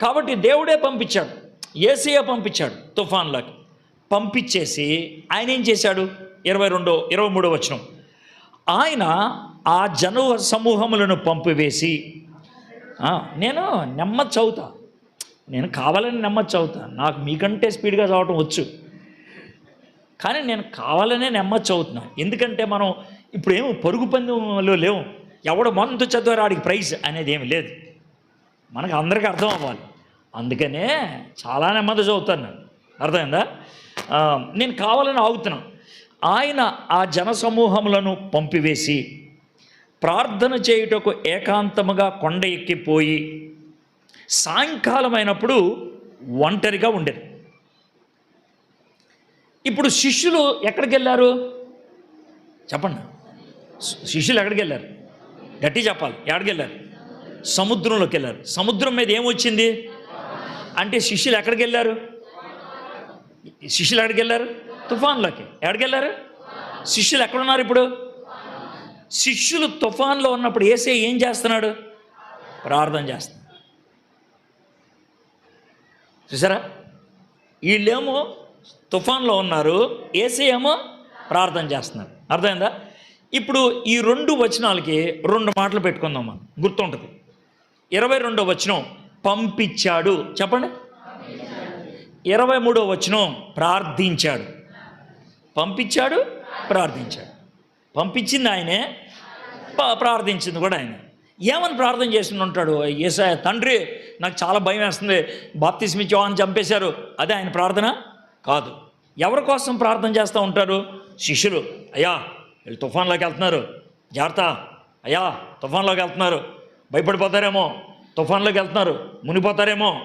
కాబట్టి దేవుడే పంపించాడు. ఏసీఏ పంపించాడు తుఫాన్లోకి. పంపించేసి ఆయన ఏం చేశాడు? ఇరవై రెండో ఇరవై మూడో వచనం. ఆయన ఆ జన సమూహములను పంపివేసి నేను నెమ్మది చదువుతా. నేను కావాలని నెమ్మది చదువుతా. నాకు మీకంటే స్పీడ్గా చదవటం వచ్చు. కానీ నేను కావాలనే నెమ్మది చదువుతున్నా. ఎందుకంటే మనం ఇప్పుడు ఏమో పరుగు పందెంలో లేవు. ఎవడు మంతు చదివారు ఆడికి ప్రైజ్ అనేది ఏమి లేదు. మనకు అందరికీ అర్థం అవ్వాలి. అందుకనే చాలా నెమ్మది చదువుతాను నేను. అర్థమైందా? నేను కావాలని ఆగుతున్నాను ఆయన ఆ జన సమూహములను పంపివేసి ప్రార్థన చేయుటకు ఏకాంతముగా కొండ ఎక్కిపోయి సాయంకాలం అయినప్పుడు ఒంటరిగా ఉండేది. ఇప్పుడు శిష్యులు ఎక్కడికి వెళ్ళారు చెప్పండి. శిష్యులు ఎక్కడికి వెళ్ళారు గట్టి చెప్పాలి. ఎక్కడికి వెళ్ళారు సముద్రంలోకి వెళ్ళారు సముద్రం మీద ఏమొచ్చింది? అంటే శిష్యులు ఎక్కడికి వెళ్ళారు? శిష్యులు ఎక్కడికి వెళ్ళారు? తుఫాన్లోకి. ఎక్కడికి వెళ్ళారు? శిష్యులు ఎక్కడున్నారు ఇప్పుడు? శిష్యులు తుఫాన్లో ఉన్నప్పుడు ఏసే ఏం చేస్తున్నాడు? ప్రార్థన చేస్తున్నాడు. చూసారా? వీళ్ళేమో తుఫాన్లో ఉన్నారు ఏసే ఏమో ప్రార్థన చేస్తున్నారు అర్థమైందా? ఇప్పుడు ఈ రెండు వచనాలకి రెండు మాటలు పెట్టుకుందాం మనం. గుర్తుంటుంది. ఇరవై రెండో వచనం. పంపించాడు. చెప్పండి. ఇరవై మూడో వచనం ప్రార్థించాడు. పంపించాడు ప్రార్థించాడు. పంపించింది ఆయనే ప్రార్థించింది కూడా ఆయన. ఏమని ప్రార్థన చేసి ఉంటాడు ఏసా తండ్రి నాకు చాలా భయం వేస్తుంది. బాప్తిస్మిచ్చి అని చంపేశారు. అదే ఆయన ప్రార్థన? కాదు. ఎవరి కోసం ప్రార్థన చేస్తూ ఉంటారు? శిష్యులు. అయ్యా వీళ్ళు తుఫాన్లోకి వెళ్తున్నారు. జాగ్రత్త. అయ్యా తుఫాన్లోకి వెళ్తున్నారు. భయపడిపోతారేమో. తుఫాన్లోకి వెళ్తున్నారు మునిపోతారేమో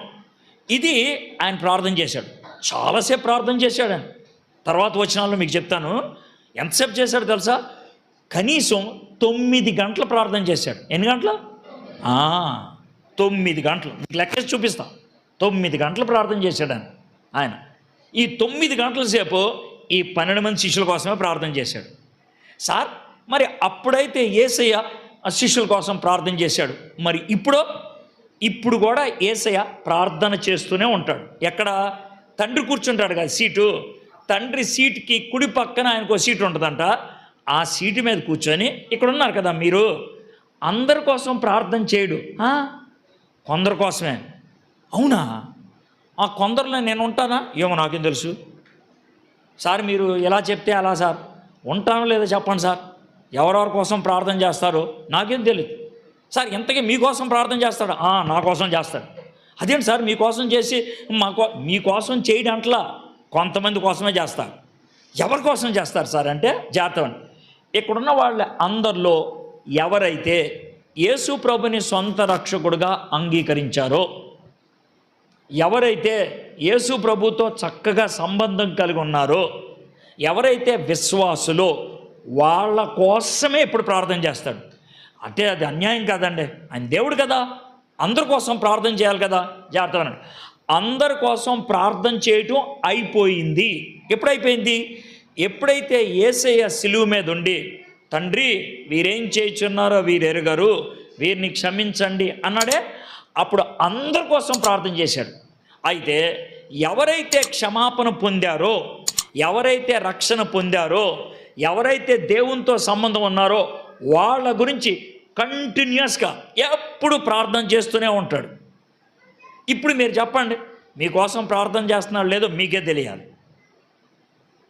ఇది ఆయన ప్రార్థన చేశాడు. చాలాసేపు ప్రార్థన చేశాడు ఆయన. తర్వాత వచ్చినాల్లో మీకు చెప్తాను. ఎంతసేపు చేశాడు తెలుసా? కనీసం తొమ్మిది గంటలు ప్రార్థన చేశాడు. ఎన్ని గంటలు? తొమ్మిది గంటలు. మీకు లెక్కేసి చూపిస్తా. తొమ్మిది గంటలు ప్రార్థన చేశాడు ఆయన. ఆయన. ఈ తొమ్మిది గంటల సేపు ఈ పన్నెండు మంది శిష్యుల కోసమే ప్రార్థన చేశాడు. సార్ మరి అప్పుడైతే ఏసయ్య ఆ శిష్యుల కోసం ప్రార్థన చేశాడు. మరి ఇప్పుడు ఇప్పుడు కూడా ఏసయ్య ప్రార్థన చేస్తూనే ఉంటాడు. ఎక్కడ? తండ్రి కూర్చుంటాడు కదా సీటు. తండ్రి సీటుకి కుడి పక్కన ఆయనకు ఒక సీటు ఉంటుందంట. ఆ సీటు మీద కూర్చొని ఇక్కడ ఉన్నారు కదా మీరు. అందరి కోసం ప్రార్థన చేయడు. కొందరి కోసమే. అవునా? ఆ కొందరిలో నేను ఉంటానా? ఏమో నాకేం తెలుసు. సార్ మీరు ఎలా చెప్తే అలా సార్. ఉంటానో లేదో చెప్పండి సార్. ఎవరెవరి కోసం ప్రార్థన చేస్తారో నాకేం తెలియదు సార్ ఇంతకీ మీకోసం ప్రార్థన చేస్తాడు. "ఆ, నా కోసం చేస్తాడు. అదేంటి సార్ మీకోసం చేసి మా మీకోసం చేయడంట్లా కొంతమంది కోసమే చేస్తారు. ఎవరి కోసం చేస్తారు సార్ అంటే జాగ్రత్త ఇక్కడున్న వాళ్ళ అందరిలో ఎవరైతే యేసు ప్రభుని సొంత రక్షకుడుగా అంగీకరించారో ఎవరైతే యేసు ప్రభుతో చక్కగా సంబంధం కలిగి ఉన్నారో ఎవరైతే విశ్వాసులో వాళ్ళ కోసమే ఇప్పుడు ప్రార్థన చేస్తాడు. అంటే అది అన్యాయం కాదండి. ఆయన దేవుడు కదా. అందరి కోసం ప్రార్థన చేయాలి కదా. జాగ్రత్త అన్నాడు అందరి కోసం ప్రార్థన చేయటం అయిపోయింది. ఎప్పుడైపోయింది? ఎప్పుడైతే ఏసయ్య సిలువు మీద ఉండి తండ్రి వీరేం చేయుచున్నారో వీరు ఎరుగరు వీరిని క్షమించండి అన్నాడే అప్పుడు అందరి కోసం ప్రార్థన చేశాడు. అయితే ఎవరైతే క్షమాపణ పొందారో ఎవరైతే రక్షణ పొందారో ఎవరైతే దేవునితో సంబంధం ఉన్నారో వాళ్ళ గురించి కంటిన్యూస్గా ఎప్పుడు ప్రార్థన చేస్తూనే ఉంటాడు. ఇప్పుడు మీరు చెప్పండి మీకోసం ప్రార్థన చేస్తున్నాడు లేదో మీకే తెలియాలి.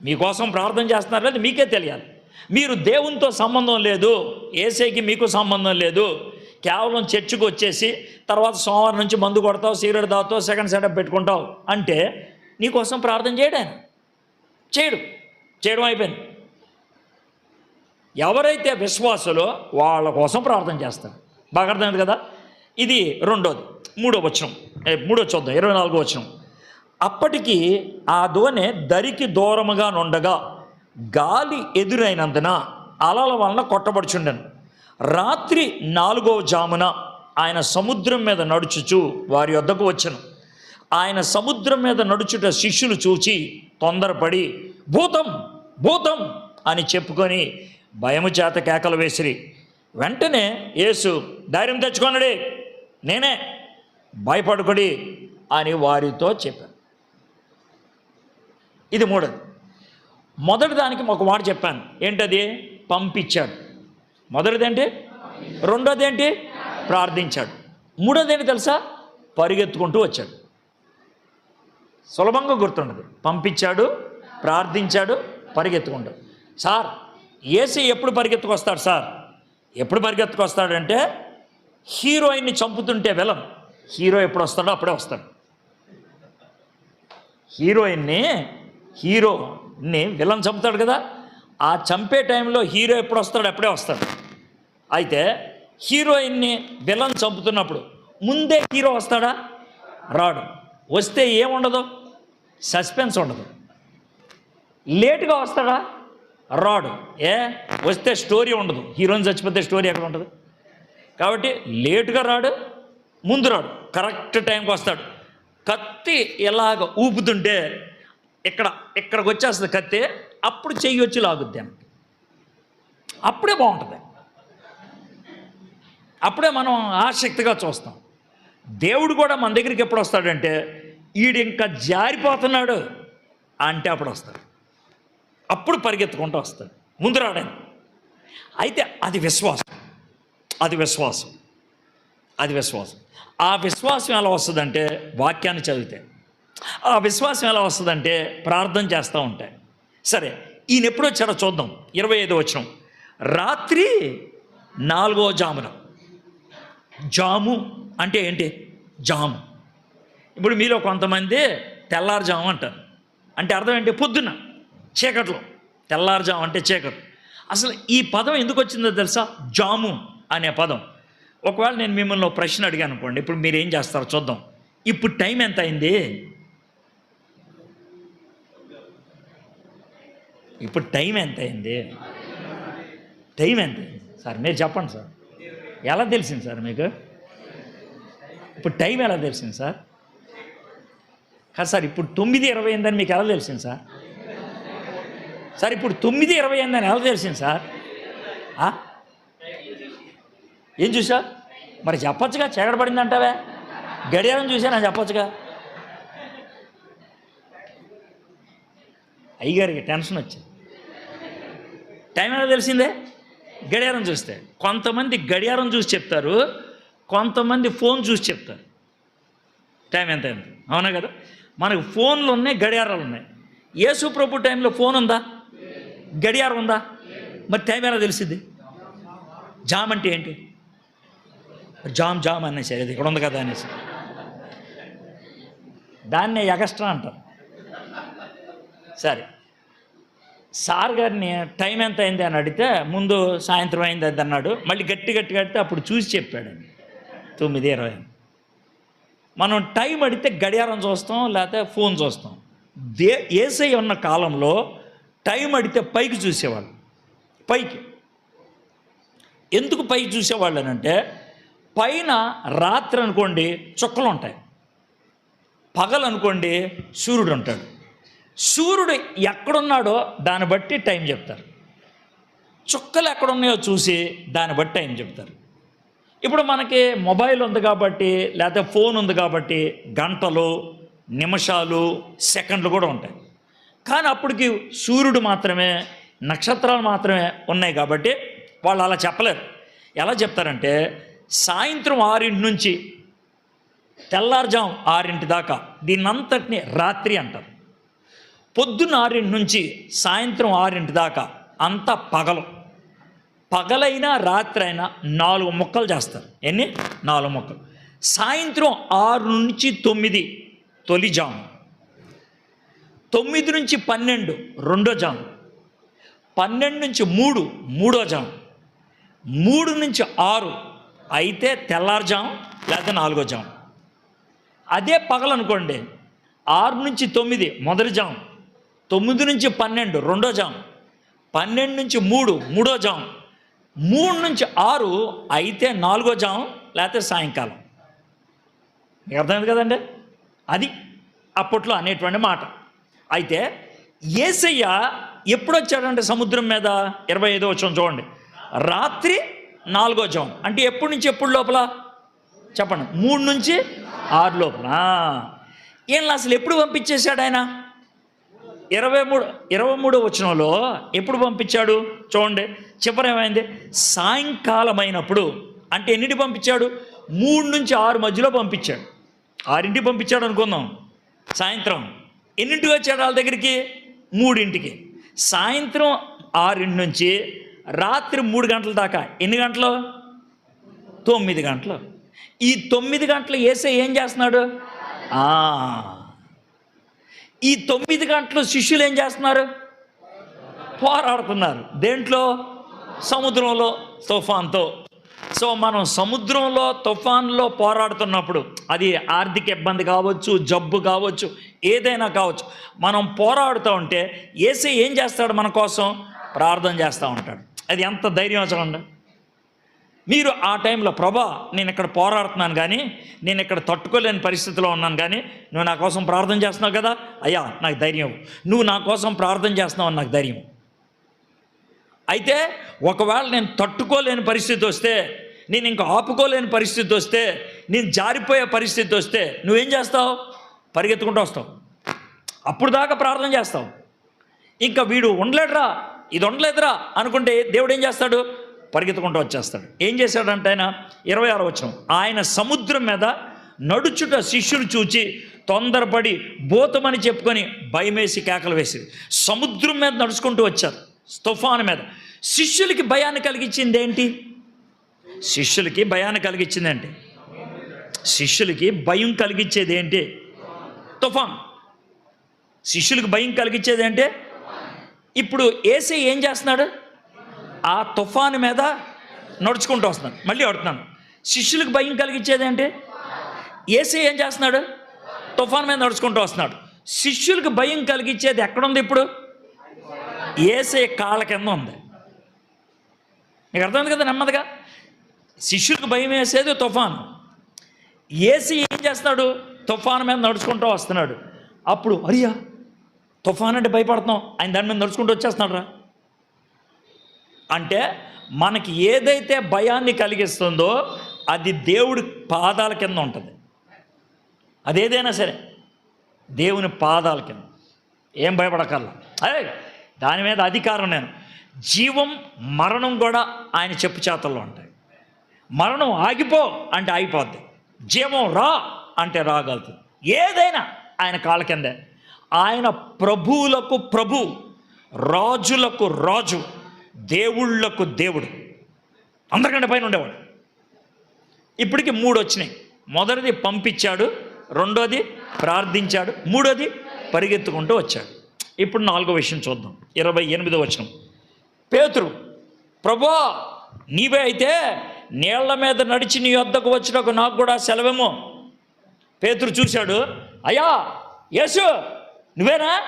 మీకోసం ప్రార్థన చేస్తున్నారు లేదు మీకే తెలియాలి. మీరు దేవునితో సంబంధం లేదు ఏసైకి మీకు సంబంధం లేదు కేవలం చర్చికి వచ్చేసి తర్వాత సోమవారం నుంచి మందు కొడతావు సీరియడ్ తాగుతావు సెకండ్ సెటప్ పెట్టుకుంటావు అంటే నీకోసం ప్రార్థన చేయడా చేయడు. చేయడం అయిపోయింది. ఎవరైతే విశ్వాసులో వాళ్ళ కోసం ప్రార్థన చేస్తారు. బాగా అర్థమైంది కదా? ఇది రెండోది. మూడో వచనం. మూడో చూద్దాం. ఇరవై నాలుగో వచనం. అప్పటికి ఆ దోణె దరికి దూరముగా నుండగా గాలి ఎదురైనందున అలల వలన కొట్టబడుచుండెను. రాత్రి నాలుగో జామున ఆయన సముద్రం మీద నడుచుచు వారి వద్దకు వచ్చను. ఆయన సముద్రం మీద నడుచుట శిష్యులు చూచి తొందరపడి భూతం భూతం అని చెప్పుకొని భయము చేత కేకలు వేసిరి. వెంటనే యేసు ధైర్యం తెచ్చుకొనడి. నేనే భయపడుకుడి అని వారితో చెప్పాను. ఇది మూడోది. మొదటి దానికి ఒక మాట చెప్పాను. ఏంటది? పంపించాడు. మొదటిది ఏంటి రెండోది ఏంటి ప్రార్థించాడు. మూడోది ఏంటి తెలుసా? పరిగెత్తుకుంటూ వచ్చాడు. సులభంగా గుర్తుండదు. పంపించాడు ప్రార్థించాడు పరిగెత్తుకుంటాడు. సార్ ఏసీ ఎప్పుడు పరిగెత్తుకొస్తాడు సార్? ఎప్పుడు పరిగెత్తుకొస్తాడంటే హీరోయిన్ని చంపుతుంటే విలన్ హీరో ఎప్పుడు వస్తాడో అప్పుడే వస్తాడు. హీరోయిన్ని హీరోని విలన్ చంపుతాడు కదా? ఆ చంపే టైంలో హీరో ఎప్పుడు వస్తాడు అప్పుడే వస్తాడు. అయితే హీరోయిన్ని విలన్ చంపుతున్నప్పుడు ముందే హీరో వస్తాడా? రాడు. వస్తే ఏముండదు? సస్పెన్స్ ఉండదు. లేటుగా వస్తాడా? రాడు. ఏ? వస్తే స్టోరీ ఉండదు. హీరోయిన్ చచ్చిపోతే స్టోరీ ఎక్కడ ఉంటుంది? కాబట్టి లేటుగా రాడు ముందు రాడు. కరెక్ట్ టైంకి వస్తాడు. కత్తి ఎలాగ ఊపుతుంటే ఇక్కడ ఇక్కడికి వచ్చేస్తుంది కత్తి అప్పుడు చెయ్యి వచ్చి లాగుద్ది అప్పుడే బాగుంటుంది. అప్పుడే మనం ఆసక్తిగా చూస్తాం. దేవుడు కూడా మన దగ్గరికి ఎప్పుడు వస్తాడంటే ఈడు ఇంకా జారిపోతున్నాడు అంటే అప్పుడు వస్తాడు. అప్పుడు పరిగెత్తుకుంటూ వస్తాడు. ముందు రాడని అయితే అది విశ్వాసం. అది విశ్వాసం. అది విశ్వాసం. ఆ విశ్వాసం ఎలా వస్తుందంటే వాక్యాన్ని చదివితే. ఆ విశ్వాసం ఎలా వస్తుందంటే ప్రార్థన చేస్తూ ఉంటాయి సరే ఈయన ఎప్పుడు వచ్చారో చూద్దాం. ఇరవై ఐదు వచ్చిన రాత్రి నాలుగో జామున. జాము అంటే ఏంటి? జాము. ఇప్పుడు మీలో కొంతమంది తెల్లారుజాము అంటారు. అంటే అర్థం ఏంటి? పొద్దున్న. చీకట్లో. తెల్లారుజాము అంటే చీకటి. అసలు ఈ పదం ఎందుకు వచ్చిందో తెలుసా? జాము అనే పదం. ఒకవేళ నేను మిమ్మల్ని ప్రశ్న అడిగాను అనుకోండి ఇప్పుడు మీరు ఏం చేస్తారో చూద్దాం. ఇప్పుడు టైం ఎంత అయింది? ఇప్పుడు టైం ఎంత అయింది? టైం ఎంత అయింది? సార్ మీరు చెప్పండి సార్. ఎలా తెలిసింది సార్ మీకు? ఇప్పుడు టైం ఎలా తెలిసింది సార్? కాదు సార్ ఇప్పుడు తొమ్మిది ఇరవై అయిందని మీకు ఎలా తెలిసింది సార్? సార్ ఇప్పుడు తొమ్మిది ఇరవై ఎనిమిది ఎలా తెలిసింది సార్? ఏం చూసా మరి చెప్పొచ్చుగా చీకటి అంటావే గడియారం చూసానా చెప్పొచ్చుగా? అయ్యగారికి టెన్షన్ వచ్చింది. టైం ఎలా తెలిసిందే? గడియారం చూస్తే. కొంతమంది గడియారం చూసి చెప్తారు కొంతమంది ఫోన్ చూసి చెప్తారు. టైం ఎంత ఎంత అవునా కదా? మనకు ఫోన్లు ఉన్నాయి గడియారాలు ఉన్నాయి. యేసు ప్రభు టైంలో ఫోన్ ఉందా? గడియారం ఉందా? మరి టైం ఎలా తెలిసింది జామ్ అంటే ఏంటి? జామ్ జామ్ అనేసి అది ఇక్కడ ఉంది కదా అనేసి. దాన్నే ఎగస్ట్రా అంటారు. సరే. సార్ గారిని టైం ఎంత అయింది అని అడిగితే ముందు సాయంత్రం అయింది అది అన్నాడు. మళ్ళీ గట్టి గట్టి కడితే అప్పుడు చూసి చెప్పాడు తొమ్మిది ఇరవై మనం టైం అడిగితే గడియారం చూస్తాం లేకపోతే ఫోన్ చూస్తాం. దే ఏసై ఉన్న కాలంలో టైం అడిగితే పైకి చూసేవాళ్ళు. పైకి. ఎందుకు పైకి చూసేవాళ్ళు అని అంటే పైన రాత్రి అనుకోండి చుక్కలు ఉంటాయి. పగలు అనుకోండి సూర్యుడు ఉంటాడు. సూర్యుడు ఎక్కడున్నాడో దాన్ని బట్టి టైం చెప్తారు. చుక్కలు ఎక్కడున్నాయో చూసి దాన్ని బట్టి టైం చెప్తారు. ఇప్పుడు మనకి మొబైల్ ఉంది కాబట్టి లేకపోతే ఫోన్ ఉంది కాబట్టి గంటలు నిమిషాలు సెకండ్లు కూడా ఉంటాయి. కానీ అప్పటికి సూర్యుడు మాత్రమే నక్షత్రాలు మాత్రమే ఉన్నాయి కాబట్టి వాళ్ళు అలా చెప్పలేరు. ఎలా చెప్తారంటే సాయంత్రం ఆరింటి నుంచి తెల్లారుజాం ఆరింటి దాకా దీన్నంతటిని రాత్రి అంటారు. పొద్దున్న ఆరింటి నుంచి సాయంత్రం ఆరింటి దాకా అంతా పగలు. పగలైనా రాత్రి అయినా నాలుగు ముక్కలు చేస్తారు. ఎన్ని? నాలుగు ముక్కలు. సాయంత్రం ఆరు నుంచి తొమ్మిది తొలిజాము. తొమ్మిది నుంచి పన్నెండు రెండో జాము. పన్నెండు నుంచి మూడు మూడో జాము. మూడు నుంచి ఆరు అయితే తెల్లారుజాము లేకపోతే నాలుగో జాము. అదే పగలనుకోండి ఆరు నుంచి తొమ్మిది మొదటి జాము. తొమ్మిది నుంచి పన్నెండు రెండో జాము. పన్నెండు నుంచి మూడు మూడో జాము. మూడు నుంచి ఆరు అయితే నాలుగో జాము లేకపోతే సాయంకాలం. మీకు అర్థమైంది కదండి? అది అప్పట్లో అనేటువంటి మాట. అయితే ఏసయ్య ఎప్పుడు వచ్చాడంటే సముద్రం మీద? ఇరవై ఐదో వచ్చాం చూడండి. రాత్రి నాలుగో జాము అంటే ఎప్పటి నుంచి ఎప్పుడు లోపల? చెప్పండి. మూడు నుంచి ఆరు లోపల. ఏం అసలు ఎప్పుడు పంపించేశాడు ఆయన? ఇరవై మూడు ఇరవై మూడో వచనంలో ఎప్పుడు పంపించాడు? చూడండి. చివరి ఏమైంది? సాయంకాలమైనప్పుడు. అంటే ఎన్నింటి పంపించాడు? మూడు నుంచి ఆరు మధ్యలో పంపించాడు. ఆరింటికి పంపించాడు అనుకుందాం. సాయంత్రం. ఎన్నింటికి వచ్చాడు వాళ్ళ దగ్గరికి? మూడింటికి. సాయంత్రం ఆరింటి నుంచి రాత్రి మూడు గంటల దాకా. ఎన్ని గంటలు? తొమ్మిది గంటలు. ఈ తొమ్మిది గంటలు వేసే ఏం చేస్తున్నాడు? ఈ తొమ్మిది గంటలు శిష్యులు ఏం చేస్తున్నారు? పోరాడుతున్నారు. దేంట్లో? సముద్రంలో తుఫాన్తో. సో మనం సముద్రంలో తుఫాన్లో పోరాడుతున్నప్పుడు అది ఆర్థిక ఇబ్బంది కావచ్చు జబ్బు కావచ్చు ఏదైనా కావచ్చు. మనం పోరాడుతూ ఉంటే ఏసీ ఏం చేస్తాడు మన కోసం? ప్రార్థన చేస్తూ ఉంటాడు. అది ఎంత ధైర్యం చూడండి. మీరు ఆ టైంలో ప్రభా నేను ఇక్కడ పోరాడుతున్నాను కానీ నేను ఇక్కడ తట్టుకోలేని పరిస్థితిలో ఉన్నాను కానీ నువ్వు నా కోసం ప్రార్థన చేస్తున్నావు కదా? అయ్యా నాకు ధైర్యం. నువ్వు నా కోసం ప్రార్థన చేస్తున్నావు నాకు ధైర్యం. అయితే ఒకవేళ నేను తట్టుకోలేని పరిస్థితి వస్తే నేను ఇంకా ఆపుకోలేని పరిస్థితి వస్తే నేను జారిపోయే పరిస్థితి వస్తే నువ్వేం చేస్తావు? పరిగెత్తుకుంటూ వస్తావు అప్పుడు దాకా ప్రార్థన చేస్తావు ఇంకా వీడు ఉండలేడురా ఇది ఉండలేదురా అనుకుంటే దేవుడు ఏం చేస్తాడు? పరిగెత్తుకుంటూ వచ్చేస్తాడు. ఏం చేశాడంటే ఆయన ఇరవై ఆరు వచ్చిన ఆయన సముద్రం మీద నడుచుట శిష్యులు చూచి తొందరపడి భూతమని చెప్పుకొని భయమేసి కేకలు వేసి సముద్రం మీద నడుచుకుంటూ వచ్చారు తుఫాను మీద. శిష్యులకి భయాన్ని కలిగించింది ఏంటి? శిష్యులకి భయాన్ని కలిగించింది ఏంటి? శిష్యులకి భయం కలిగించేది ఏంటి? తుఫాన్. శిష్యులకు భయం కలిగించేది అంటే ఇప్పుడు ఏసై ఏం చేస్తున్నాడు? ఆ తుఫాను మీద నడుచుకుంటూ వస్తున్నాడు. మళ్ళీ అడుగుతున్నాను. శిష్యులకు భయం కలిగించేది అంటే ఏసై ఏం చేస్తున్నాడు? తుఫాను మీద నడుచుకుంటూ వస్తున్నాడు. శిష్యులకు భయం కలిగించేది ఎక్కడుంది ఇప్పుడు? ఏసే కాళ్ళ కింద ఉంది. మీకు అర్థమైంది కదా నెమ్మదిగా? శిష్యులకు భయం వేసేది తుఫాను. ఏసీ ఏం చేస్తాడు తుఫాను మీద నడుచుకుంటూ వస్తున్నాడు. అప్పుడు అరియా తుఫాన్ అంటే భయపడుతున్నాం. ఆయన దాని మీద నడుచుకుంటూ వచ్చేస్తున్నాడు రా అంటే మనకి ఏదైతే భయాన్ని కలిగిస్తుందో అది దేవుడి పాదాల కింద ఉంటుంది. అదేదైనా సరే దేవుని పాదాల కింద. ఏం భయపడకల్లా అదే దాని మీద అధికారం నేను. జీవం మరణం కూడా ఆయన చెప్పు చేతల్లో ఉంటాయి. మరణం ఆగిపో అంటే ఆగిపోద్ది. జీవం రా. అంటే రాగలుగుతుంది ఏదైనా ఆయన కాళ్ళ కిందే. ఆయన ప్రభువులకు ప్రభు రాజులకు రాజు దేవుళ్ళకు దేవుడు. అందరికంటే పైన ఉండేవాడు. ఇప్పటికి మూడు వచ్చినాయి. మొదటిది పంపించాడు రెండోది ప్రార్థించాడు మూడోది పరిగెత్తుకుంటూ వచ్చాడు. ఇప్పుడు నాలుగో విషయం చూద్దాం. ఇరవై ఎనిమిదో వచనం. పేతురు ప్రభో నీవే అయితే నీళ్ళ మీద నడిచి నీ వద్దకు వచ్చినకు నాకు కూడా సెలవేమో. పేతురు చూశాడు. అయ్యా యేసు నువ్వేనా?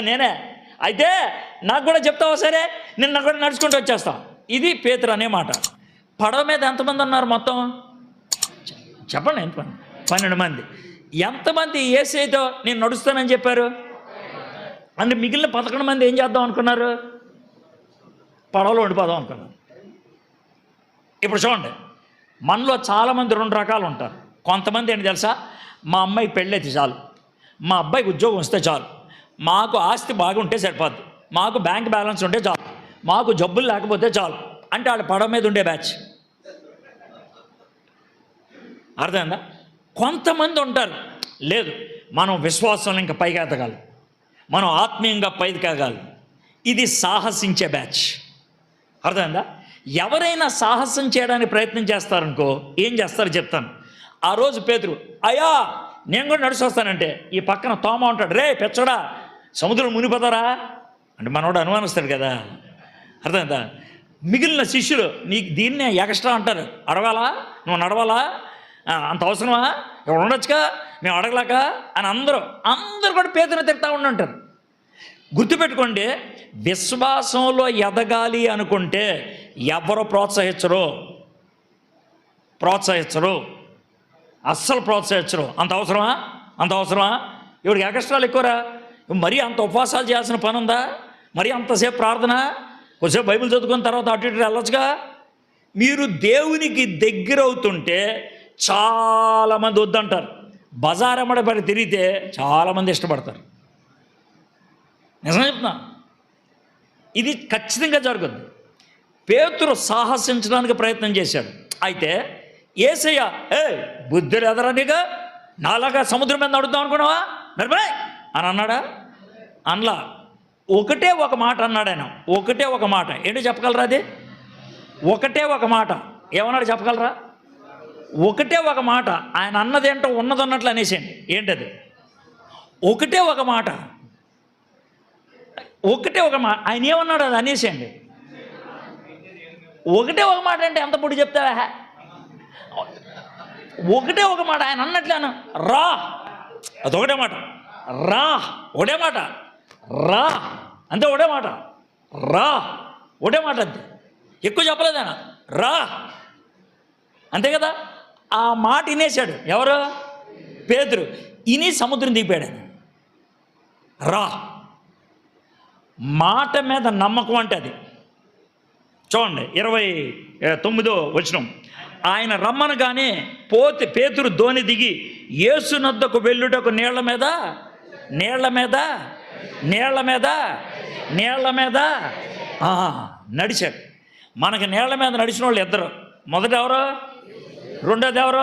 నేనే. అయితే నాకు కూడా చెప్తావా సరే? నిన్న కూడా నడుచుకుంటూ వచ్చేస్తా. ఇది పేతురు అనే మాట. పడవ మీద ఎంతమంది ఉన్నారు మొత్తం? చెప్పండి ఎంతమంది పన్నెండు మంది. ఎంతమంది ఏసైతో నేను నడుస్తానని చెప్పారు? అంటే మిగిలిన పదకొండు మంది ఏం చేద్దాం అనుకున్నారు? పడవలో ఉండిపోదాం అనుకున్నారు. ఇప్పుడు చూడండి మనలో చాలామంది రెండు రకాలు ఉంటారు. కొంతమంది ఏంటి తెలుసా? మా అమ్మాయి పెళ్ళైతే చాలు. మా అబ్బాయికి ఉద్యోగం వస్తే చాలు. మాకు ఆస్తి బాగుంటే సరిపోద్ది. మాకు బ్యాంక్ బ్యాలెన్స్ ఉంటే చాలు. మాకు జబ్బులు లేకపోతే చాలు. అంటే వాళ్ళ పడవ మీద ఉండే బ్యాచ్. అర్థమైందా? కొంతమంది ఉంటారు. లేదు మనం విశ్వాసంలో ఇంకా పైకి ఎదగాలి. మనం ఆత్మీయంగా పైకి ఎదగాలి. ఇది సాహసించే బ్యాచ్. అర్థమైందా? ఎవరైనా సాహసం చేయడానికి ప్రయత్నం చేస్తారనుకో ఏం చేస్తారో చెప్తాను. ఆ రోజు పేతురు అయ్యా నేను కూడా నడిచి వస్తానంటే ఈ పక్కన తోమ ఉంటాడు. రే పెచ్చడా సముద్రం మునిపోతారా? అంటే మనోడు అనుమానిస్తాడు కదా. అర్థమైందా? మిగిలిన శిష్యులు నీకు దీన్నే ఎక్స్ట్రా అంటారు. అడవాలా నువ్వు నడవాలా? అంత అవసరమా? ఎవరు ఉండొచ్చుగా? మేము అడగలేక? అని అందరూ అందరూ కూడా పేదను తిడతా ఉండంటారు. గుర్తుపెట్టుకోండి విశ్వాసంలో ఎదగాలి అనుకుంటే ఎవరు ప్రోత్సహించరు? ప్రోత్సహించరు. అస్సలు ప్రోత్సహించరు. అంత అవసరమా? అంత అవసరమా? ఇవిడికి ఎక్స్ట్రాలు ఎక్కువరా? మరీ అంత ఉపవాసాలు చేయాల్సిన పని ఉందా మరీ అంతసేపు ప్రార్థన? కొద్దిసేపు బైబిల్ చదువుకున్న తర్వాత అటు ఇటు వెళ్ళొచ్చుగా? మీరు దేవునికి దగ్గర అవుతుంటే చాలామంది వద్దంటారు. బజార్ ఎమ్మడి పడి తిరిగితే చాలామంది ఇష్టపడతారు. నిజం చెప్తున్నా. ఇది ఖచ్చితంగా జరుగుద్ది. పేతురు సాహసించడానికి ప్రయత్నం చేశాడు. అయితే ఏసయ్య ఏ బుద్ధులు ఎదరా నీకు నాలాగా సముద్రం మీద నడుద్దాం అనుకున్నావా? నడిపే అని అన్నాడా? అనలా. ఒకటే ఒక మాట అన్నాడు ఆయన. ఒకటే ఒక మాట. ఏంటో చెప్పగలరా అది? ఒకటే ఒక మాట. ఏమన్నాడు చెప్పగలరా? ఒకటే ఒక మాట. ఆయన అన్నదేంటో ఉన్నదన్నట్లు అనేసేయండి. ఏంటది? ఒకటే ఒక మాట. ఒకటే ఒక మాట. ఆయన ఏమన్నాడు అది అనేసేయండి. ఒకటే ఒక మాట అంటే ఎంత పొడి చెప్తావా? ఒకటే ఒక మాట ఆయన అన్నట్లేను రా. అదొకటే మాట. రా. ఒకటే మాట. రా. అంతే ఒకటే మాట. రా. ఒకటే మాట అంతే. ఎక్కువ చెప్పలేదు ఆయన. రా. అంతే కదా? ఆ మాట వినేశాడు. ఎవరు? పేదరు ఇని సముద్రం దిగిపోయాడు ఆయన. రా. మాట మీద నమ్మకం అంటే అది. చూడండి ఇరవై తొమ్మిదో వచనం. ఆయన రమ్మనగానే పోతే పేతురు దోని దిగి ఏసునద్దకు వెళ్ళుటకు నీళ్ళ మీద నీళ్ళ మీద నీళ్ళ మీద నీళ్ళ మీద. నడిచాడు మనకి నీళ్ళ మీద నడిచిన వాళ్ళు ఇద్దరు. మొదట ఎవరు? రెండోది ఎవరు?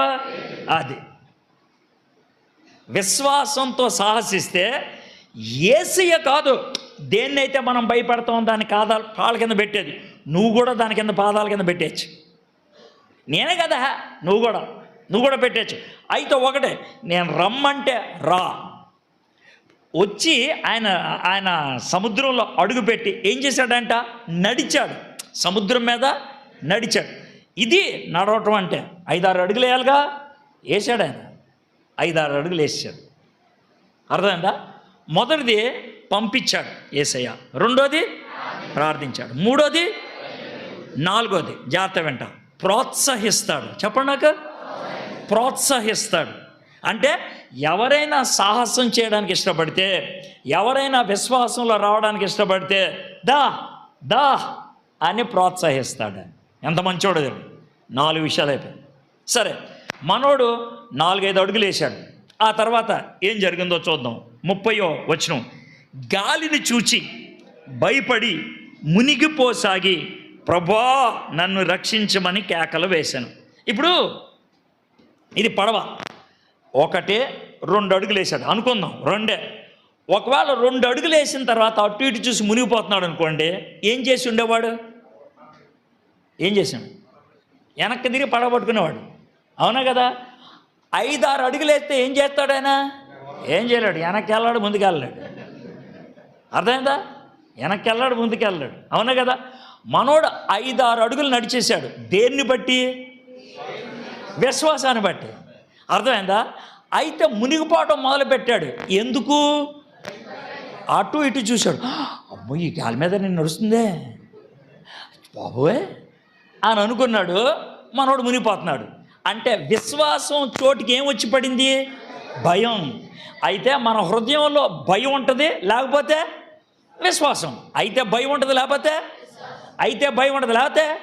అది. విశ్వాసంతో సాహసిస్తే ఏసీయ కాదు. దేన్నైతే మనం భయపడతాం దాని కాదాలు పాల కింద పెట్టేది. నువ్వు కూడా దాని కింద పాదాల కింద పెట్టేచ్చు నేనే కదా నువ్వు కూడా నువ్వు కూడా పెట్టచ్చు. అయితే ఒకటే నేను రమ్మంటే రా. వచ్చి ఆయన ఆయన సముద్రంలో అడుగుపెట్టి ఏం చేశాడంట? నడిచాడు. సముద్రం మీద నడిచాడు. ఇది నడవటం అంటే ఐదారు అడుగులు వేయాలిగా? వేసాడు ఆయన. ఐదారు అడుగులు వేసాడు. అర్థమైందా? మొదటిది పంపించాడు ఏసయ్య. రెండోది ప్రార్థించాడు. మూడోది నాలుగోది. జాగ్రత్త వెంట. ప్రోత్సహిస్తాడు. చెప్పండి నాకు. ప్రోత్సహిస్తాడు. అంటే ఎవరైనా సాహసం చేయడానికి ఇష్టపడితే ఎవరైనా విశ్వాసంలో రావడానికి ఇష్టపడితే దా దా అని ప్రోత్సహిస్తాడు. ఎంత మంచోడు అది. నాలుగు విషయాలు అయిపోయాయి. సరే మనోడు నాలుగైదు అడుగులు వేశాడు. ఆ తర్వాత ఏం జరిగిందో చూద్దాం. ముప్పయో వచనం. గాలిని చూచి భయపడి మునిగిపోసాగి ప్రభా నన్ను రక్షించమని కేకలు వేశాను. ఇప్పుడు ఇది పడవ. ఒకటే రెండు అడుగులు వేశాడు. అనుకుందాం రెండే. ఒకవేళ రెండు అడుగులు వేసిన తర్వాత అటు ఇటు చూసి మునిగిపోతున్నాడు అనుకోండి ఏం చేసి ఉండేవాడు? ఏం చేశాడు? వెనక్కి తిరిగి పడవ పట్టుకునేవాడు. అవునా కదా? ఐదారు అడుగులు వేస్తే ఏం చేస్తాడు ఆయన? ఏం చేయలేడు వెనక్కి వెళ్ళాడు ముందుకు వెళ్ళలేడు అర్థమైందా? వెనక్కి వెళ్ళాడు ముందుకు వెళ్ళాడు అవునా కదా? మనోడు ఐదారు అడుగులు నడిచేశాడు. దేన్ని బట్టి? విశ్వాసాన్ని బట్టి. అర్థమైందా? అయితే మునిగిపోవటం మొదలుపెట్టాడు. ఎందుకు? అటు ఇటు చూశాడు. అమ్మో ఈ గాలి మీద నేను నడుస్తుందే. బాబోయ్ అని అనుకున్నాడు. మనోడు మునిగిపోతున్నాడు. అంటే విశ్వాసం చోటికి ఏం వచ్చి పడింది? భయం. అయితే మన హృదయంలో భయం ఉంటుంది లేకపోతే విశ్వాసం. అయితే భయం ఉంటుంది లేకపోతే అయితే భయం ఉండదు. లేకపోతే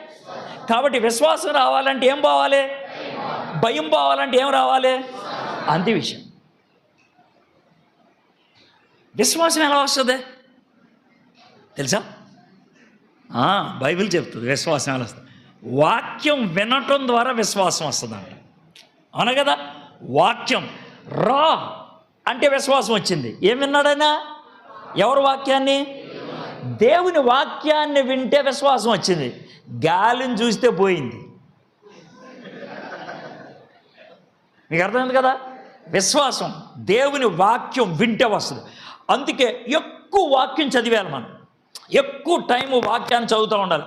కాబట్టి విశ్వాసం రావాలంటే ఏం పోవాలి? భయం పోవాలంటే ఏం రావాలి? అంతే విషయం. విశ్వాసం ఎలా వస్తుంది? తెలుసా? బైబిల్ చెప్తుంది విశ్వాసం ఎలా వస్తుంది? వాక్యం వినటం ద్వారా విశ్వాసం వస్తుందంట. అవునా కదా? వాక్యం. రా అంటే విశ్వాసం వచ్చింది. ఏం విన్నాడైనా ఎవరు వాక్యాన్ని? దేవుని వాక్యాన్ని వింటే విశ్వాసం వచ్చింది. గాలిని చూస్తే పోయింది. మీకు అర్థమైంది కదా? విశ్వాసం దేవుని వాక్యం వింటే వస్తుంది. అందుకే ఎక్కువ వాక్యం చదివేయాలి మనం. ఎక్కువ టైం వాక్యాన్ని చదువుతూ ఉండాలి.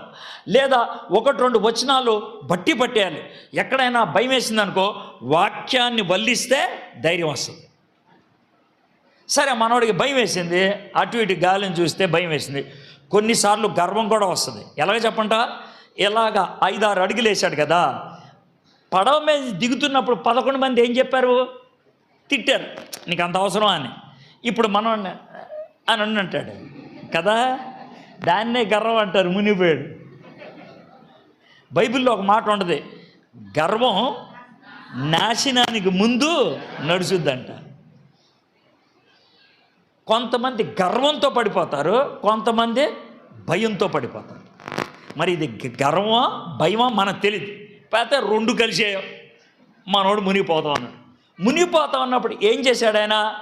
లేదా ఒకటి రెండు వచనాలు బట్టి పట్టేయాలి. ఎక్కడైనా భయం వేసిందనుకో వాక్యాన్ని వల్లిస్తే ధైర్యం వస్తుంది. సరే మనోడికి భయం వేసింది. అటు ఇటు గాలిని చూస్తే భయం వేసింది. కొన్నిసార్లు గర్వం కూడా వస్తుంది. ఎలాగ చెప్పంట? ఇలాగ ఐదారు అడుగులు వేశాడు కదా. పడవ మీద దిగుతున్నప్పుడు పదకొండు మంది ఏం చెప్పారు? తిట్టారు. నీకు అంత అవసరం అని. ఇప్పుడు మనం అని అంటాడు. కదా దాన్నే గర్వం అంటారు. మునిపోయాడు బైబిల్లో ఒక మాట ఉండదు గర్వం నాశనానికి ముందు నడుచుద్దంట. కొంతమంది గర్వంతో పడిపోతారు కొంతమంది భయంతో పడిపోతారు. మరి ఇది గర్వమా భయమా మనకు తెలియదు పోతే రెండు కలిసేయో మనోడు మునిగిపోతాం అన్నాడు. మునిగిపోతాం అన్నప్పుడు ఏం చేశాడు ఆయన?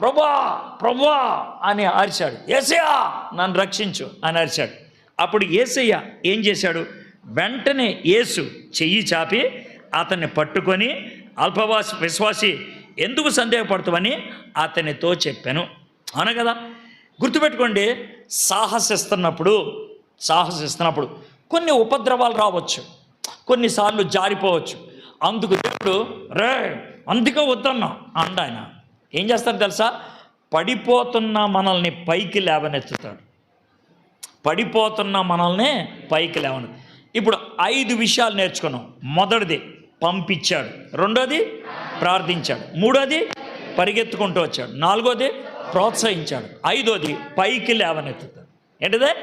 ప్రభా ప్రభా అని అరిచాడు. ఏసయ్యా నన్ను రక్షించు అని అరిచాడు. అప్పుడు ఏసయ్య ఏం చేశాడు? వెంటనే యేసు చెయ్యి చాపి అతన్ని పట్టుకొని అల్పవాసి విశ్వాసి ఎందుకు సందేహపడుతావని అతనితో చెప్పాను. అవునా కదా? గుర్తుపెట్టుకోండి సాహసిస్తున్నప్పుడు సాహసిస్తున్నప్పుడు కొన్ని ఉపద్రవాలు రావచ్చు కొన్నిసార్లు జారిపోవచ్చు. అందుకు దేవుడు రే అందుకే వద్దన్నా అండ ఆయన. ఏం చేస్తారు తెలుసా? పడిపోతున్న మనల్ని పైకి లేవనెత్తుతాడు. పడిపోతున్న మనల్ని పైకి లేవను ఇప్పుడు ఐదు విషయాలు నేర్చుకున్నాం. మొదటిది పంపించాడు. రెండోది ప్రార్థించాడు. మూడోది పరిగెత్తుకుంటూ వచ్చాడు. నాలుగోది ప్రోత్సహించాడు. ఐదోది పైకి లేవనెత్తుతాడు. ఏంటిదే?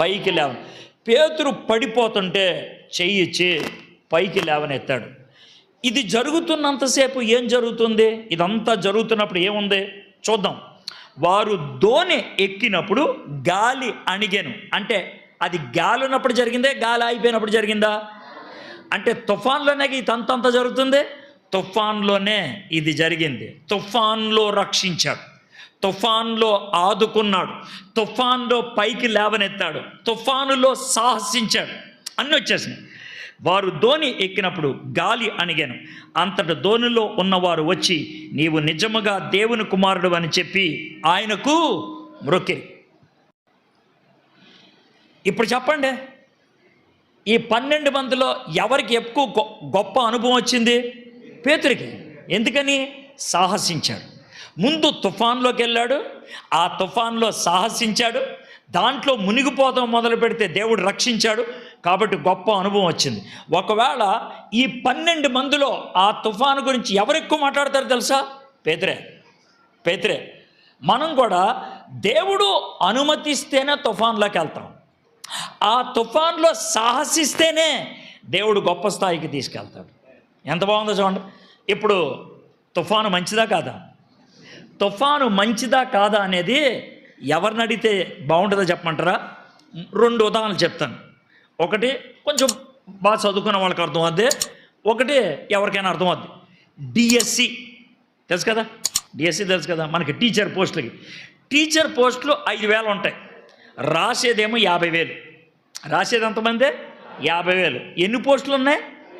పైకి లేవన పేతురు పడిపోతుంటే చెయ్యిచ్చి పైకి లేవనెత్తాడు. ఇది జరుగుతున్నంతసేపు ఏం జరుగుతుంది? ఇదంతా జరుగుతున్నప్పుడు ఏముంది? చూద్దాం. వారు దోణి ఎక్కినప్పుడు గాలి అణిగాను. అంటే అది గాలి ఉన్నప్పుడు జరిగిందే గాలి అయిపోయినప్పుడు జరిగిందా? అంటే తుఫాన్లోనే ఇది అంతంత జరుగుతుంది? తుఫాన్లోనే ఇది జరిగింది. తుఫాన్లో రక్షించాడు. తుఫాన్లో ఆదుకున్నాడు. తుఫాన్లో పైకి లేవనెత్తాడు. తుఫానులో సాహసించాడు. అన్నీ వచ్చేసినాయి. వారు ధోని ఎక్కినప్పుడు గాలి అణిగాను. అంతట ధోనిలో ఉన్నవారు వచ్చి నీవు నిజముగా దేవుని కుమారుడు అని చెప్పి ఆయనకు మ్రొక్కిరి. ఇప్పుడు చెప్పండి ఈ పన్నెండు మందిలో ఎవరికి ఎక్కువ గొప్ప అనుభవం వచ్చింది? పేతురికి. ఎందుకని? సాహసించాడు. ముందు తుఫాన్లోకి వెళ్ళాడు ఆ తుఫాన్లో సాహసించాడు దాంట్లో మునిగిపోతాం మొదలు పెడితే దేవుడు రక్షించాడు. కాబట్టి గొప్ప అనుభవం వచ్చింది. ఒకవేళ ఈ పన్నెండు మందిలో ఆ తుఫాను గురించి ఎవరు ఎక్కువ మాట్లాడతారు తెలుసా? పేతురే పేతురే. మనం కూడా దేవుడు అనుమతిస్తేనే తుఫాన్లోకి వెళ్తాం. ఆ తుఫాన్లో సాహసిస్తేనే దేవుడు గొప్ప స్థాయికి తీసుకెళ్తాడు. ఎంత బాగుందో చూడండి. ఇప్పుడు తుఫాను మంచిదా కాదా? తుఫాను మంచిదా కాదా అనేది ఎవరిని అడిగితే బాగుంటుందో చెప్పమంటారా? రెండు ఉదాహరణలు చెప్తాను. ఒకటి కొంచెం బాగా చదువుకున్న వాళ్ళకి అర్థం అవుద్ది ఒకటి ఎవరికైనా అర్థం అవుద్ది డిఎస్సి తెలుసు కదా? డిఎస్సి తెలుసు కదా? మనకి టీచర్ పోస్టులకి. టీచర్ పోస్టులు ఐదు వేలు ఉంటాయి. రాసేదేమో యాభై వేలు. రాసేది ఎంతమంది? యాభై వేలు. ఎన్ని పోస్టులు ఉన్నాయి?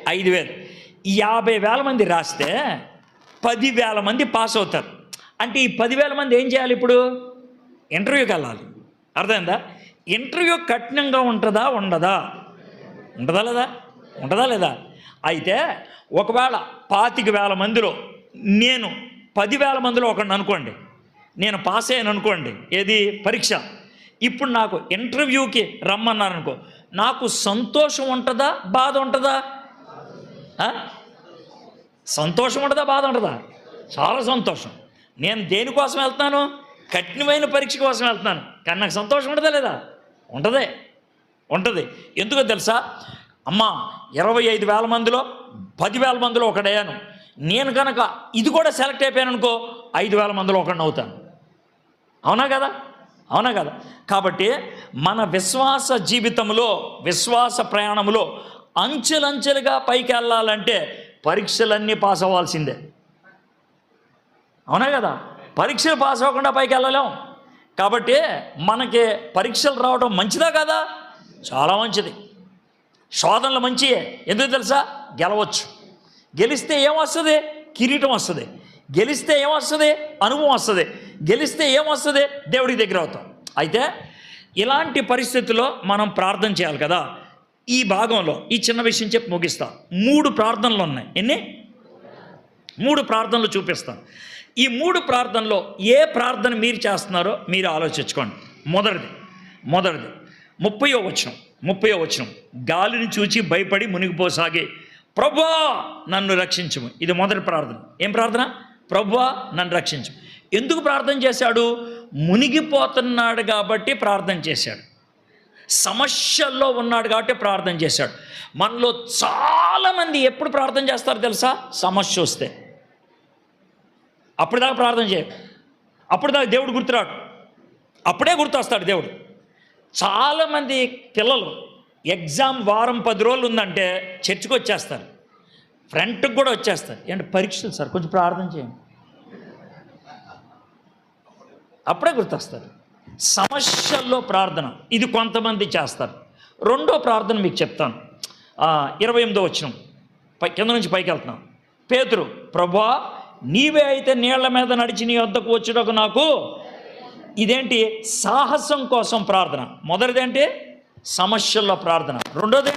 ఐదు వేలు. యాభై వేల మంది రాస్తే పదివేల మంది పాస్ అవుతారు. అంటే ఈ పదివేల మంది ఏం చేయాలి ఇప్పుడు? ఇంటర్వ్యూకి వెళ్ళాలి. అర్థమైందా? ఇంటర్వ్యూ కఠినంగా ఉంటుందా ఉండదా? ఉంటుందా లేదా? ఉంటుందా లేదా? అయితే ఒకవేళ పాతిక వేల మందిలో నేను పదివేల మందిలో ఒకడిని అనుకోండి నేను పాస్ అయ్యాను అనుకోండి ఏది? పరీక్ష. ఇప్పుడు నాకు ఇంటర్వ్యూకి రమ్మన్నారు అనుకో నాకు సంతోషం ఉంటుందా బాధ ఉంటుందా? సంతోషం ఉంటుందా బాధ ఉంటుందా? చాలా సంతోషం. నేను దేనికోసం వెళ్తున్నాను? కఠినమైన పరీక్ష కోసం వెళ్తున్నాను. కానీ నాకు సంతోషం ఉంటుందా లేదా? ఉంటుందే. ఉంటుంది. ఎందుకో తెలుసా? అమ్మా ఇరవై ఐదు వేల మందిలో పదివేల మందిలో ఒకడయ్యాను. నేను కనుక ఇది కూడా సెలెక్ట్ అయిపోయాను అనుకో ఐదు వేల మందిలో ఒకడిని అవుతాను. అవునా కదా? అవునా కదా? కాబట్టి మన విశ్వాస జీవితంలో విశ్వాస ప్రయాణంలో అంచెలంచెలుగా పైకి వెళ్ళాలంటే పరీక్షలన్నీ పాస్ అవ్వాల్సిందే. అవునా కదా? పరీక్షలు పాస్ అవ్వకుండా పైకి వెళ్ళలేం. కాబట్టి మనకి పరీక్షలు రావడం మంచిదా కదా? చాలా మంచిది. శోధనలు మంచియే ఎందుకు తెలుసా? గెలవచ్చు. గెలిస్తే ఏమొస్తుంది కిరీటం వస్తుంది. గెలిస్తే ఏమొస్తుంది అనుభవం వస్తుంది. గెలిస్తే ఏమొస్తుంది దేవుడికి దగ్గర అవుతాం. అయితే ఇలాంటి పరిస్థితుల్లో మనం ప్రార్థన చేయాలి కదా. ఈ భాగంలో ఈ చిన్న విషయం చెప్పి ముగిస్తాం. మూడు ప్రార్థనలు ఉన్నాయి. ఎన్ని? మూడు ప్రార్థనలు చూపిస్తాను ఈ మూడు ప్రార్థనలో ఏ ప్రార్థన మీరు చేస్తున్నారో మీరు ఆలోచించుకోండి. మొదటిది మొదటిది ముప్పయో వచనం ముప్పయో వచనం. గాలిని చూచి భయపడి మునిగిపోసాగే. ప్రభా నన్ను రక్షించము. ఇది మొదటి ప్రార్థన. ఏం ప్రార్థన? ప్రభా నన్ను రక్షించు ఎందుకు ప్రార్థన చేశాడు? మునిగిపోతున్నాడు కాబట్టి ప్రార్థన చేశాడు. సమస్యల్లో ఉన్నాడు కాబట్టి ప్రార్థన చేశాడు. మనలో చాలామంది ఎప్పుడు ప్రార్థన చేస్తారు తెలుసా? సమస్య వస్తే. అప్పటిదాకా ప్రార్థన చేయ. అప్పటిదాకా దేవుడు గుర్తురాడు. అప్పుడే గుర్తొస్తాడు దేవుడు. చాలామంది పిల్లలు ఎగ్జామ్ వారం పది రోజులు ఉందంటే చర్చికి వచ్చేస్తారు. ఫ్రంట్కి కూడా వచ్చేస్తారు. ఏంటి పరీక్షలు సార్? కొంచెం ప్రార్థన చేయండి. అప్పుడే గుర్తొస్తారు. సమస్యల్లో ప్రార్థన ఇది కొంతమంది చేస్తారు. రెండో ప్రార్థన మీకు చెప్తాను. ఇరవై ఎనిమిదో వచ్చిన పై కింద నుంచి పైకి వెళ్తున్నాం. పేతురు ప్రభా నీవే అయితే నీళ్ళ మీద నడిచి నీ వద్దకు వచ్చుటకు నాకు ఇదేంటి? సాహసం కోసం ప్రార్థన. మొదటిదేంటి? సమస్యల్లో ప్రార్థన. రెండోది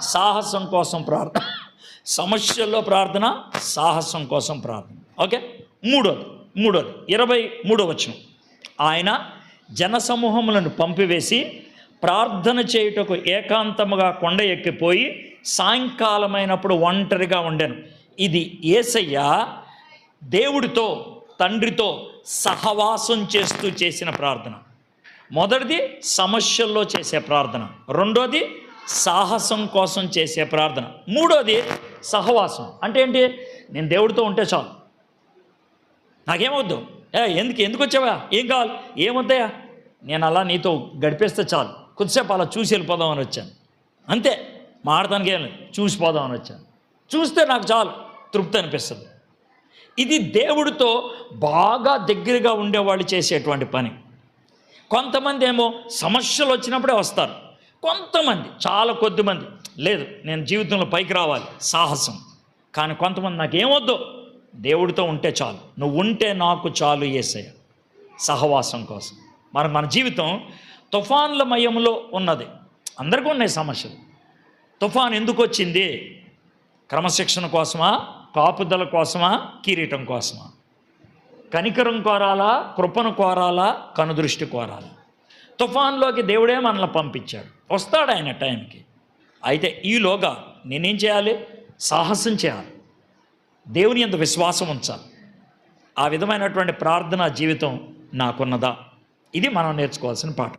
సాహసం కోసం ప్రార్థన. సమస్యల్లో ప్రార్థన సాహసం కోసం ప్రార్థన. ఓకే? మూడోది మూడోది. ఇరవై మూడో వచ్చిన ఆయన జనసమూహములను పంపివేసి ప్రార్థన చేయుటకు ఏకాంతముగా కొండ ఎక్కిపోయి సాయంకాలమైనప్పుడు ఒంటరిగా ఉండెను. ఇది ఏసయ్య దేవుడితో తండ్రితో సహవాసం చేస్తూ చేసిన ప్రార్థన. మొదటిది సమస్యల్లో చేసే ప్రార్థన. రెండోది సాహసం కోసం చేసే ప్రార్థన. మూడోది సహవాసం. అంటే ఏంటి? నేను దేవుడితో ఉంటే చాలు. నాకేమవద్దు. ఏ ఎందుకు ఎందుకు వచ్చావా? ఏం కావాలి? ఏమొద్దయా నేను అలా నీతో గడిపేస్తే చాలు. కొద్దిసేపు అలా చూసి వెళ్ళిపోదామని వచ్చాను. అంతే. మాడటానికి ఏం లేదు. చూసి వచ్చాను. చూస్తే నాకు చాలు తృప్తి అనిపిస్తుంది. ఇది దేవుడితో బాగా దగ్గరగా ఉండేవాళ్ళు చేసేటువంటి పని. కొంతమంది ఏమో సమస్యలు వచ్చినప్పుడే వస్తారు. కొంతమంది చాలా కొద్దిమంది లేదు నేను జీవితంలో పైకి రావాలి సాహసం. కానీ కొంతమంది నాకేమొద్దు దేవుడితో ఉంటే చాలు. నువ్వు ఉంటే నాకు చాలు ఏసయ్య సహవాసం కోసం. మరి మన జీవితం తుఫాన్ల మయంలో ఉన్నది. అందరికీ ఉన్నాయి సమస్యలు. తుఫాన్ ఎందుకు వచ్చింది? క్రమశిక్షణ కోసమా? కాపుదల కోసమా కిరీటం కోసమా? కనికరం కోరాలా కృపను కోరాలా కనుదృష్టి కోరాలా? తుఫాన్లోకి దేవుడే మనల్ని పంపించాడు. వస్తాడు ఆయన టైంకి. అయితే ఈలోగా నేనేం చేయాలి? సాహసం చేయాలి. దేవుని ఎంత విశ్వాసం ఉంచాలి. ఆ విధమైనటువంటి ప్రార్థనా జీవితం నాకున్నదా? ఇది మనం నేర్చుకోవాల్సిన పాఠం.